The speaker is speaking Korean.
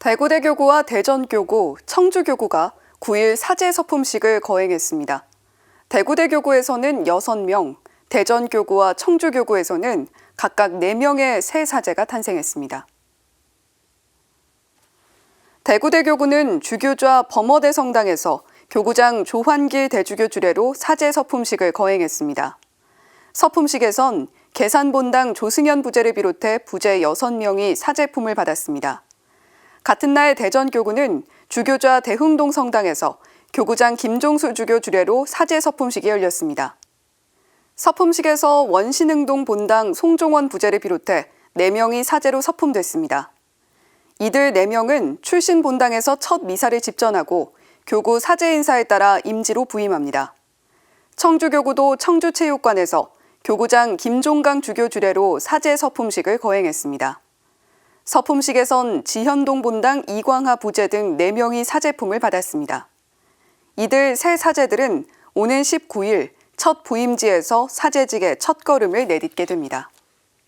대구대 교구와 대전 교구, 청주 교구가 9일 사제 서품식을 거행했습니다. 대구대 교구에서는 6명, 대전 교구와 청주 교구에서는 각각 4명의 새 사제가 탄생했습니다. 대구대 교구는 주교좌 범어대 성당에서 교구장 조환길 대주교 주례로 사제 서품식을 거행했습니다. 서품식에선 계산본당 조승현 부제를 비롯해 부제 6명이 사제품을 받았습니다. 같은 날 대전 교구는 주교좌 대흥동 성당에서 교구장 김종수 주교 주례로 사제 서품식이 열렸습니다. 서품식에서 원신흥동 본당 송종원 부제를 비롯해 4명이 사제로 서품됐습니다. 이들 4명은 출신 본당에서 첫 미사를 집전하고 교구 사제 인사에 따라 임지로 부임합니다. 청주교구도 청주체육관에서 교구장 김종강 주교 주례로 사제 서품식을 거행했습니다. 서품식에선 지현동 본당 이광하 부제 등 4명이 사제품을 받았습니다. 이들 새 사제들은 오는 19일 첫 부임지에서 사제직의 첫 걸음을 내딛게 됩니다.